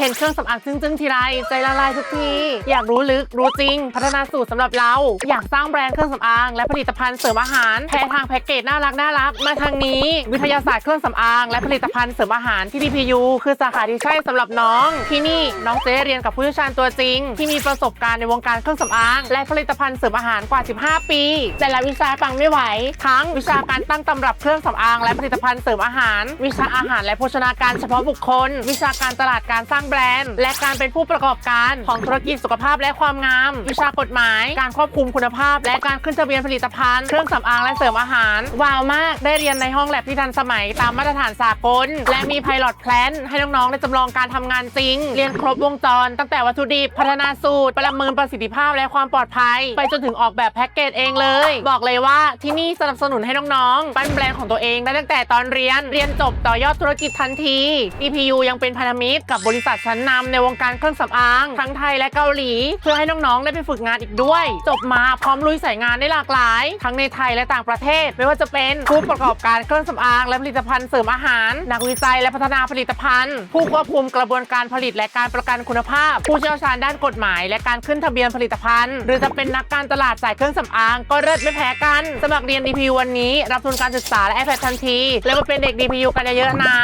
เห็นเครื่องสำอางจึ้งๆทีไรใจละลายทุกทีอยากรู้ลึกรู้จริง พัฒนาสูตรสำหรับเรา อยากสร้างแบรนด์เครื่องสำอาง และผลิตภัณฑ์เสริมอาหารแพ้ทางแพ็กเกจน่ารักน่ารักมาทางนี้ วิทยาศาสตร์เครื่องสำอาง และผลิตภัณฑ์เสริมอาหารที่ DPU คือสาขาที่ใช่สำหรับน้อง ที่นี่น้องเจ๊เรียนกับผู้เชี่ยวชาญตัวจริง ที่มีประสบการณ์ในวงการเครื่องสำอาง และผลิตภัณฑ์เสริมอาหารกว่า 15 ปีแต่ละวิชาฟังไม่ไหว ทั้งวิชาการตั้งตำรับเครื่องสำอาง และผลิตภัณฑ์เสริมอาหาร วิชาอาหารและโภชนาการเฉพาะบุคคล วิชาการตลาดการสร้างแบรนด์ และการเป็นผู้ประกอบการของธุรกิจสุขภาพและความงาม วิชากฎหมาย การควบคุมคุณภาพ และการขึ้นทะเบียนผลิตภัณฑ์ เครื่องสำอางและเสริมอาหาร ว้าวมาก ได้เรียนในห้องแลบที่ทันสมัยตามมาตรฐานสากล และมีไพลอตแพลนให้น้องๆได้จำลองการทำงานจริง เรียนครบวงจร ตั้งแต่วัตถุดิบ พัฒนาสูตร ประเมินประสิทธิภาพและความปลอดภัย ไปจนถึงออกแบบแพ็กเกจเองเลย บอกเลยว่าที่นี่สนับสนุนให้น้องๆปั้นแบรนด์ของตัวเองได้ตั้งแต่ตอนเรียน เรียนจบต่อยอดธุรกิจทันที DPU ยังเป็นพันธมิตรกับบริษัทชั้นนำในวงการเครื่องสำอางทั้งไทยและเกาหลี เพื่อให้น้องๆได้ไปฝึกงานอีกด้วย จบมาพร้อมลุยสายงานได้หลากหลาย ทั้งในไทยและต่างประเทศ ไม่ว่าจะเป็นผู้ประกอบการเครื่องสำอางและผลิตภัณฑ์เสริมอาหาร นักวิจัยและพัฒนาผลิตภัณฑ์ ผู้ควบคุมกระบวนการผลิตและการประกันคุณภาพ ผู้เชี่ยวชาญด้านกฎหมาย และการขึ้นทะเบียนผลิตภัณฑ์ หรือจะเป็นนักการตลาดสายเครื่องสำอาง ก็เลิศไม่แพ้กันสมัครเรียน DPU วันนี้ รับทุนการศึกษาและ iPad ทันที แล้วมาเป็นเด็ก DPU กันเยอะๆนะ